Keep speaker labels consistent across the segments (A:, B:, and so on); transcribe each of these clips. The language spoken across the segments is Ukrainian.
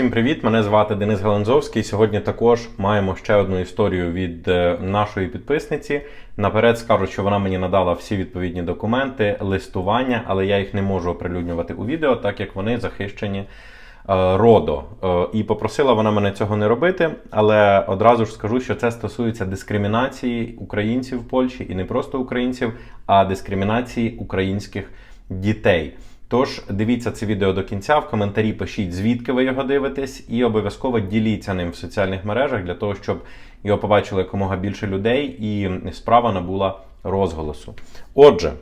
A: Всім привіт! Мене звати Денис Галанзовський. Сьогодні також маємо ще одну історію від е, нашої підписниці. Наперед скажу, що вона мені надала всі відповідні документи, листування, але я їх не можу оприлюднювати у відео, так як вони захищені е, РОДО. Е, І попросила вона мене цього не робити, але одразу ж скажу, що це стосується дискримінації українців в Польщі і не просто українців, а дискримінації українських дітей. Тож дивіться це відео до кінця, в коментарі пишіть, звідки ви його дивитесь, і обов'язково діліться ним в соціальних мережах для того, щоб його побачили якомога більше людей і справа набула розголосу. Отже,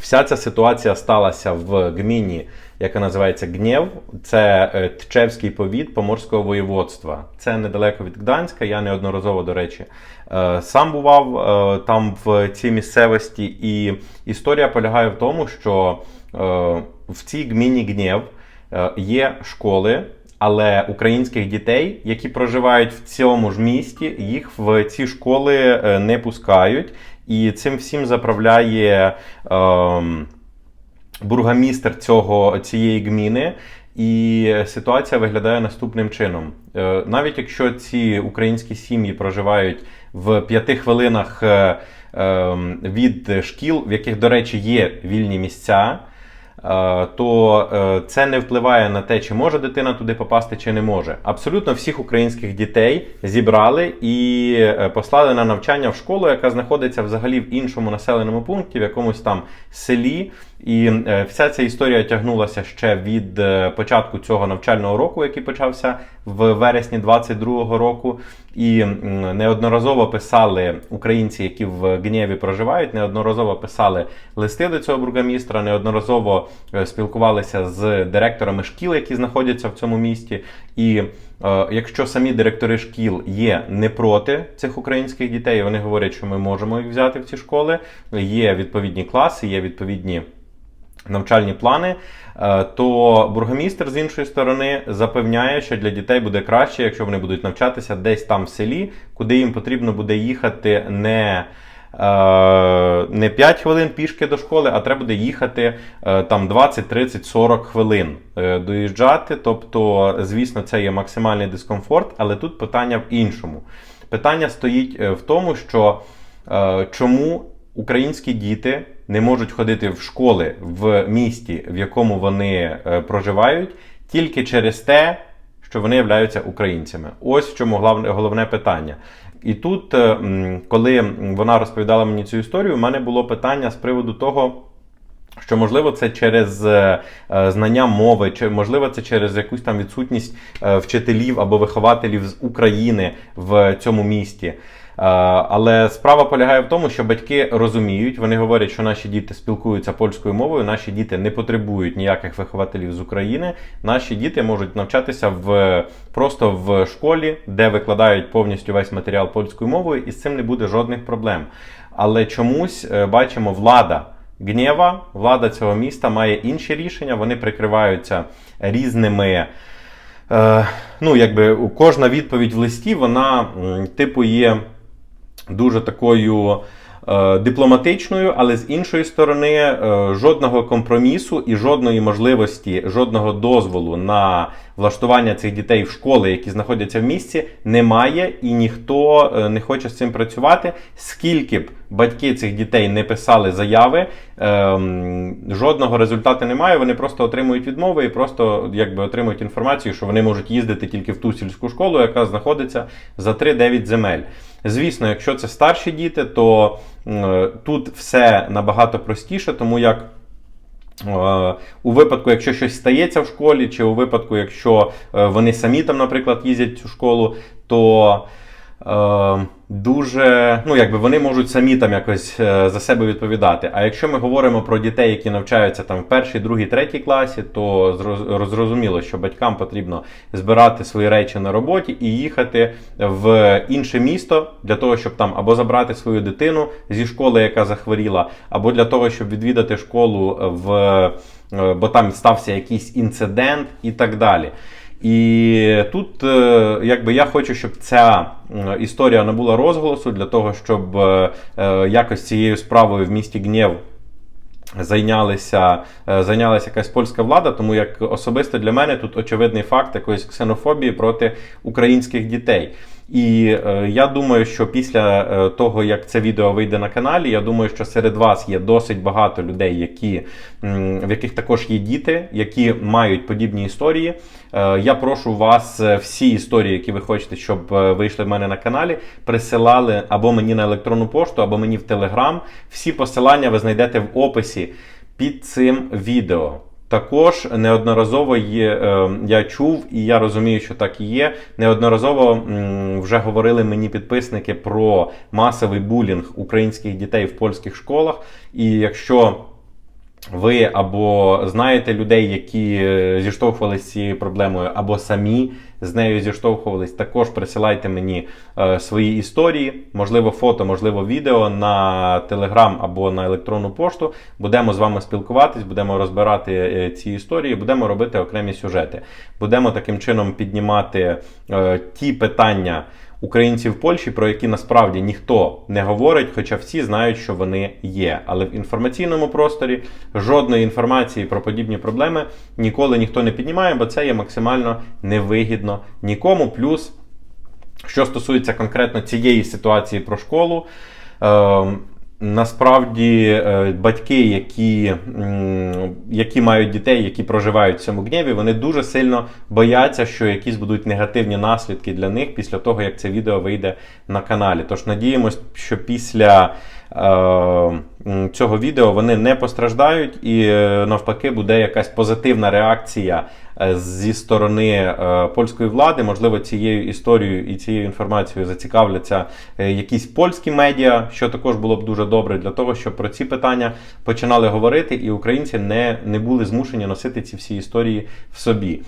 A: вся ця ситуація сталася в гміні, яка називається Гнєв. Це е, Тчевський повіт Поморського воєводства. Це недалеко від Гданська. Я неодноразово, до речі, е, сам бував е, там в цій місцевості, і історія полягає в тому, що в цій гміні Гнєв є школи. Але українських дітей, які проживають в цьому ж місті, їх в ці школи не пускають, і цим всім заправляє е, бургомістр цього, цієї гміни. І ситуація виглядає наступним чином: Е, навіть якщо ці українські сім'ї проживають в п'яти хвилинах е, ем, від шкіл, в яких, до речі, є вільні місця. Е, То е, це не впливає на те, чи може дитина туди попасти, чи не може. Абсолютно всіх українських дітей зібрали і е, послали на навчання в школу, яка знаходиться взагалі в іншому населеному пункті, в якомусь там селі. І вся ця історія тягнулася ще від початку цього навчального року, який почався в вересні 22-го року. І неодноразово писали українці, які в Гнєві проживають, неодноразово писали листи до цього бургомістра, неодноразово е, спілкувалися з директорами шкіл, які знаходяться в цьому місті. І е, якщо самі директори шкіл є не проти цих українських дітей, вони говорять, що ми можемо їх взяти в ці школи. Є відповідні класи, є відповідні навчальні плани, е, то бургомістр з іншої сторони запевняє, що для дітей буде краще, якщо вони будуть навчатися десь там в селі, куди їм потрібно буде їхати не. е, Не 5 хвилин пішки до школи, а треба буде їхати е, там 20, 30, 40 хвилин доїжджати. Тобто, звісно, це є максимальний дискомфорт, але тут питання в іншому. Питання стоїть в тому, що чому українські діти не можуть ходити в школи в місті, в якому вони е, проживають, тільки через те, що вони являються українцями. Ось в чому головне питання. І тут, е, коли вона розповідала мені цю історію, у мене було питання з приводу того. Що можливо це через е, е, знання мови, чи можливо це через якусь там відсутність е, вчителів або вихователів з України в цьому місті. Але справа полягає в тому, що батьки розуміють, вони говорять, що наші діти спілкуються польською мовою, наші діти не потребують ніяких вихователів з України. Наші діти можуть навчатися в просто в школі, де викладають повністю весь матеріал польською мовою, і з цим не буде жодних проблем. Але чомусь бачимо влада. Гнєва, влада цього міста має інші рішення, вони прикриваються різними. Е, ну, якби кожна відповідь в листі, вона, типу, є дуже такою дипломатичною, але з іншої сторони, е, жодного компромісу і жодної можливості, жодного дозволу на влаштування цих дітей в школи, які знаходяться в місті, немає, і ніхто е, не хоче з цим працювати. Скільки б батьки цих дітей не писали заяви, ем, жодного результату немає. Вони просто отримують відмови і просто якби отримують інформацію, що вони можуть їздити тільки в ту сільську школу, яка знаходиться за 3-9 земель. Звісно, якщо це старші діти, то тут все набагато простіше, тому як. Е, У випадку, якщо щось стається в школі, чи у випадку, якщо е, вони самі там, наприклад, їздять в цю школу, то е, дуже ну, якби вони можуть самі там якось е, за себе відповідати. А якщо ми говоримо про дітей, які навчаються там в першій, другій, третій класі, то зроз- зрозуміло, що батькам потрібно збирати свої речі на роботі і їхати в інше місто для того, щоб там або забрати свою дитину зі школи, яка захворіла, або для того, щоб відвідати школу в е, бо там стався якийсь інцидент і так далі. І тут, е, якби я хочу, щоб ця історія набула розголосу для того, щоб е, е, якось цією справою в місті Гнєв зайнялися, зайнялася якась польська влада, тому як особисто для мене тут очевидний факт якоїсь ксенофобії проти українських дітей. І е, я думаю, що після е, того, як це відео вийде на каналі, я думаю, що серед вас є досить багато людей, які, м, в яких також є діти, які мають подібні історії. Е, я прошу вас е, всі історії, які ви хочете, щоб е, вийшли в мене на каналі, присилали або мені на електронну пошту, або мені в Телеграм. Всі посилання ви знайдете в описі під цим відео. Також неодноразово є, е, я чув, і я розумію, що так і є. Неодноразово вже говорили мені підписники про масовий булінг українських дітей в польських школах. І якщо ви або знаєте людей, які е, зіштовхувалися з цією проблемою, або самі з нею зіштовхувались, також присилайте мені е, свої історії, можливо, фото, можливо, відео на Телеграм або на електронну пошту. Будемо з вами спілкуватись, будемо розбирати е, ці історії, будемо робити окремі сюжети. Будемо таким чином піднімати е, ті питання українців в Польщі, про які насправді ніхто не говорить, хоча всі знають, що вони є. Але в інформаційному просторі жодної інформації про подібні проблеми ніколи ніхто не піднімає, бо це є максимально невигідно нікому. Плюс, що стосується конкретно цієї ситуації про школу. Е, Насправді е, батьки, які, які мають дітей, які проживають в цьому гніві, вони дуже сильно бояться, що якісь будуть негативні наслідки для них після того, як це відео вийде на каналі. Тож надіємось, що після е, цього відео вони не постраждають, і е, навпаки буде якась позитивна реакція е, зі сторони е, польської влади. Можливо, цією історією і цією інформацією зацікавляться якісь польські медіа, що також було б дуже добре для того, щоб про ці питання починали говорити, і українці не, не були змушені носити ці всі історії в собі.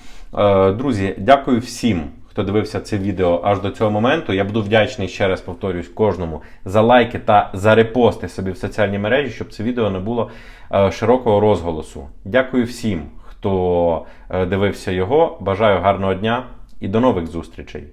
A: Друзі, дякую всім. Хто дивився це відео аж до цього моменту, я буду вдячний ще раз повторюсь кожному за лайки та за репости собі в соціальні мережі, щоб це відео не було е, широкого розголосу. Дякую всім, хто е, дивився його. Бажаю гарного дня і до нових зустрічей.